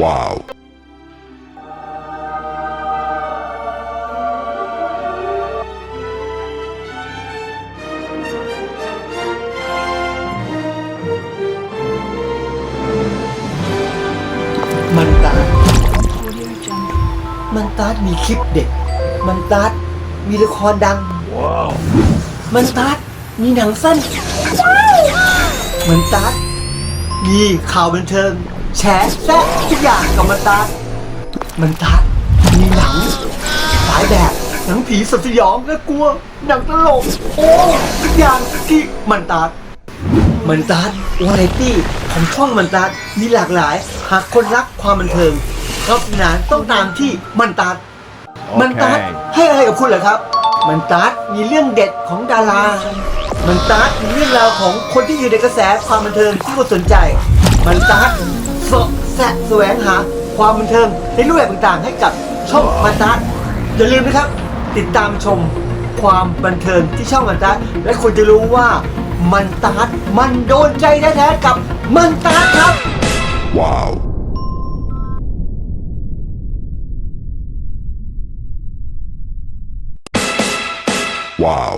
Wow. มันตาดมันตาดมีคลิปเด็ด มันตาดมีละครดัง มันตาดมีหนังสั้น มันตาดมีข่าวบันเทิง แฉแซ่บทุกอย่างกับมันตาดมันตาดมีหนังหลายแบบหนังผีสดสยองและกลัวหนังตลกโอ้ทุกอย่างที่มันตาดมันตาดวาไรตี้ของช่องมันตาดมีหลากหลาย หากคนรักความบันเทิงชอบสนานต้องตามที่มันตาดมันตาดให้อะไรกับคุณเหรอครับ มันตาดมีเรื่องเด็ดของดารา มันตาดมีเรื่องราวของคนที่อยู่ในกระแสความบันเทิงที่คนสนใจ มันตาด เสาะแสะแสวงหาความบันเทิงในรูปแบบต่างๆ ให้กับช่องมันตาดอย่าลืมนะครับ ติดตามชมความบันเทิงที่ช่องมันตาดและคุณจะรู้ว่ามันตาดมันโดนใจแท้ๆกับมันตาดครับ Wow. Wow.